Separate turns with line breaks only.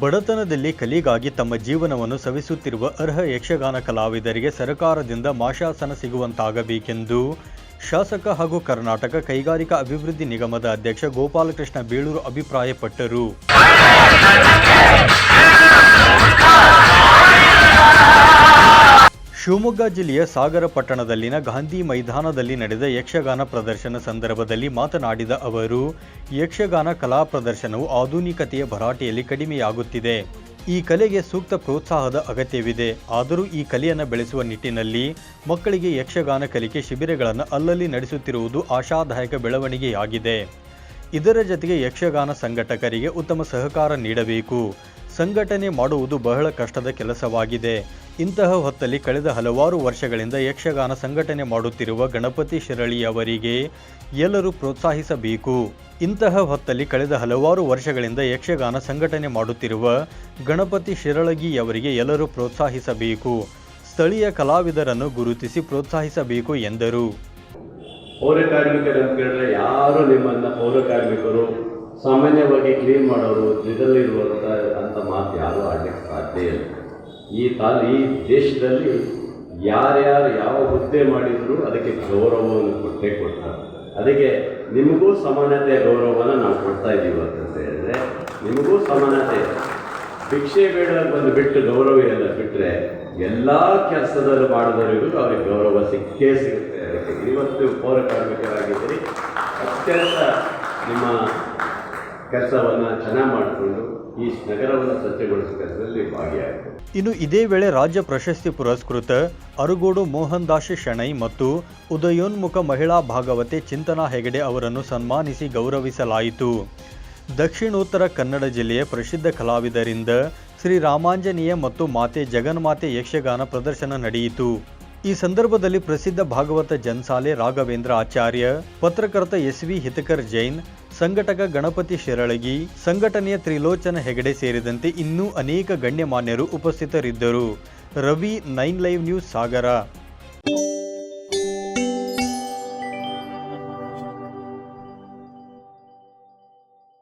ಬಡತನದಲ್ಲಿ ಕಲಿಗಾಗಿ ತಮ್ಮ ಜೀವನವನ್ನು ಸವಿಸುತ್ತಿರುವ ಅರ್ಹ ಯಕ್ಷಗಾನ ಕಲಾವಿದರಿಗೆ ಸರ್ಕಾರದಿಂದ ಮಾಶಾಸನ ಸಿಗುವಂತಾಗಬೇಕೆಂದು ಶಾಸಕ ಹಾಗೂ ಕರ್ನಾಟಕ ಕೈಗಾರಿಕಾ ಅಭಿವೃದ್ಧಿ ನಿಗಮದ ಅಧ್ಯಕ್ಷ ಗೋಪಾಲಕೃಷ್ಣ ಬೇಳೂರು ಅಭಿಪ್ರಾಯಪಟ್ಟರು. ಶಿವಮೊಗ್ಗ ಜಿಲ್ಲೆಯ ಸಾಗರ ಪಟ್ಟಣದಲ್ಲಿನ ಗಾಂಧಿ ಮೈದಾನದಲ್ಲಿ ನಡೆದ ಯಕ್ಷಗಾನ ಪ್ರದರ್ಶನ ಸಂದರ್ಭದಲ್ಲಿ ಮಾತನಾಡಿದ ಅವರು, ಯಕ್ಷಗಾನ ಕಲಾ ಪ್ರದರ್ಶನವು ಆಧುನಿಕತೆಯ ಭರಾಟೆಯಲ್ಲಿ ಕಡಿಮೆಯಾಗುತ್ತಿದೆ. ಈ ಕಲೆಗೆ ಸೂಕ್ತ ಪ್ರೋತ್ಸಾಹದ ಅಗತ್ಯವಿದೆ. ಆದರೂ ಈ ಕಲೆಯನ್ನು ಬೆಳೆಸುವ ನಿಟ್ಟಿನಲ್ಲಿ ಮಕ್ಕಳಿಗೆ ಯಕ್ಷಗಾನ ಕಲಿಕೆ ಶಿಬಿರಗಳನ್ನು ಅಲ್ಲಲ್ಲಿ ನಡೆಸುತ್ತಿರುವುದು ಆಶಾದಾಯಕ ಬೆಳವಣಿಗೆಯಾಗಿದೆ. ಇದರ ಜೊತೆಗೆ ಯಕ್ಷಗಾನ ಸಂಘಟಕರಿಗೆ ಉತ್ತಮ ಸಹಕಾರ ನೀಡಬೇಕು. ಸಂಘಟನೆ ಮಾಡುವುದು ಬಹಳ ಕಷ್ಟದ ಕೆಲಸವಾಗಿದೆ. ಇಂತಹ ಹೊತ್ತಲ್ಲಿ ಕಳೆದ ಹಲವಾರು ವರ್ಷಗಳಿಂದ ಯಕ್ಷಗಾನ ಸಂಘಟನೆ ಮಾಡುತ್ತಿರುವ ಗಣಪತಿ ಶಿರಳಿ ಅವರಿಗೆ ಎಲ್ಲರೂ ಪ್ರೋತ್ಸಾಹಿಸಬೇಕು. ಇಂತಹ ಹೊತ್ತಲ್ಲಿ ಕಳೆದ ಹಲವಾರು ವರ್ಷಗಳಿಂದ ಯಕ್ಷಗಾನ ಸಂಘಟನೆ ಮಾಡುತ್ತಿರುವ ಗಣಪತಿ ಶಿರಳಗಿಯವರಿಗೆ ಎಲ್ಲರೂ ಪ್ರೋತ್ಸಾಹಿಸಬೇಕು. ಸ್ಥಳೀಯ ಕಲಾವಿದರನ್ನು ಗುರುತಿಸಿ ಪ್ರೋತ್ಸಾಹಿಸಬೇಕು ಎಂದರು.
ಪೌರ ಕಾರ್ಮಿಕರು ಅಂತ ಕೇಳಿದ್ರೆ ಯಾರು ನಿಮ್ಮನ್ನ ಪೌರ ಕಾರ್ಮಿಕರು ಸಾಮಾನ್ಯವಾಗಿ ಕ್ಲೀನ್ ಮಾಡೋರು ಇದರಲ್ಲಿರುವಂಥ ಅಂತ ಮಾತು ಯಾರೂ ಆಡಲಿಕ್ಕೆ ಸಾಧ್ಯ ಇಲ್ಲ. ಈ ತಾ ಈ ದೇಶದಲ್ಲಿ ಯಾರ್ಯಾರು ಯಾವ ಹುದ್ದೆ ಮಾಡಿದ್ರು ಅದಕ್ಕೆ ಗೌರವವನ್ನು ಕೊಟ್ಟೇ ಕೊಡ್ತಾರೆ. ಅದಕ್ಕೆ ನಿಮಗೂ ಸಮಾನತೆ, ಗೌರವವನ್ನು ನಾವು ಕೊಡ್ತಾ ಇದ್ದೀವಿ ಅಂತ ಹೇಳಿದ್ರೆ, ನಿಮಗೂ ಸಮಾನತೆ. ಭಿಕ್ಷೆ ಬೇಡ ಬಂದು ಬಿಟ್ಟು ಗೌರವ ಎಲ್ಲ ಬಿಟ್ಟರೆ ಎಲ್ಲ ಕೆಲಸದಲ್ಲಿ ಮಾಡಿದವರಿಗೂ ಅವ್ರಿಗೆ ಗೌರವ ಸಿಕ್ಕೇ ಸಿಗುತ್ತೆ. ಅದಕ್ಕೆ ಇವತ್ತು ಪೌರ ಕಾರ್ಮಿಕರಾಗಿದ್ದೀರಿ. ಅತ್ಯಂತ ನಿಮ್ಮ ಕೆಲಸವನ್ನು ಚೆನ್ನಾಗಿ ಮಾಡಿಕೊಂಡು ಈ ನಗರವನ್ನು ಸ್ವಚ್ಛಗೊಳಿಸುವ ಕೆಲಸದಲ್ಲಿ ಭಾಗಿಯಾಯಿತು
ಇನ್ನು ಇದೇ ವೇಳೆ ರಾಜ್ಯ ಪ್ರಶಸ್ತಿ ಪುರಸ್ಕೃತ ಅರುಗೋಡು ಮೋಹನ್ ದಾಸ್ ಶೆಣೈ ಮತ್ತು ಉದಯೋನ್ಮುಖ ಮಹಿಳಾ ಭಾಗವತೆ ಚಿಂತನಾ ಹೆಗಡೆ ಅವರನ್ನು ಸನ್ಮಾನಿಸಿ ಗೌರವಿಸಲಾಯಿತು. ದಕ್ಷಿಣೋತ್ತರ ಕನ್ನಡ ಜಿಲ್ಲೆಯ ಪ್ರಸಿದ್ಧ ಕಲಾವಿದರಿಂದ ಶ್ರೀ ರಾಮಾಂಜನೇಯ ಮತ್ತು ಮಾತೆ ಜಗನ್ಮಾತೆ ಯಕ್ಷಗಾನ ಪ್ರದರ್ಶನ ನಡೆಯಿತು. ಈ ಸಂದರ್ಭದಲ್ಲಿ ಪ್ರಸಿದ್ಧ ಭಾಗವತ ಜನ್ಸಾಲೆ ರಾಘವೇಂದ್ರ ಆಚಾರ್ಯ, ಪತ್ರಕರ್ತ ಎಸ್ ವಿ ಹಿತಕರ್ ಜೈನ್ ಸಂಘಟಕ ಗಣಪತಿ ಶೆರಳಗಿ, ಸಂಘಟನೆಯ ತ್ರಿಲೋಚನ ಹೆಗಡೆ ಸೇರಿದಂತೆ ಇನ್ನೂ ಅನೇಕ ಗಣ್ಯಮಾನ್ಯರು ಉಪಸ್ಥಿತರಿದ್ದರು. Ravi, nine live news, Sagara.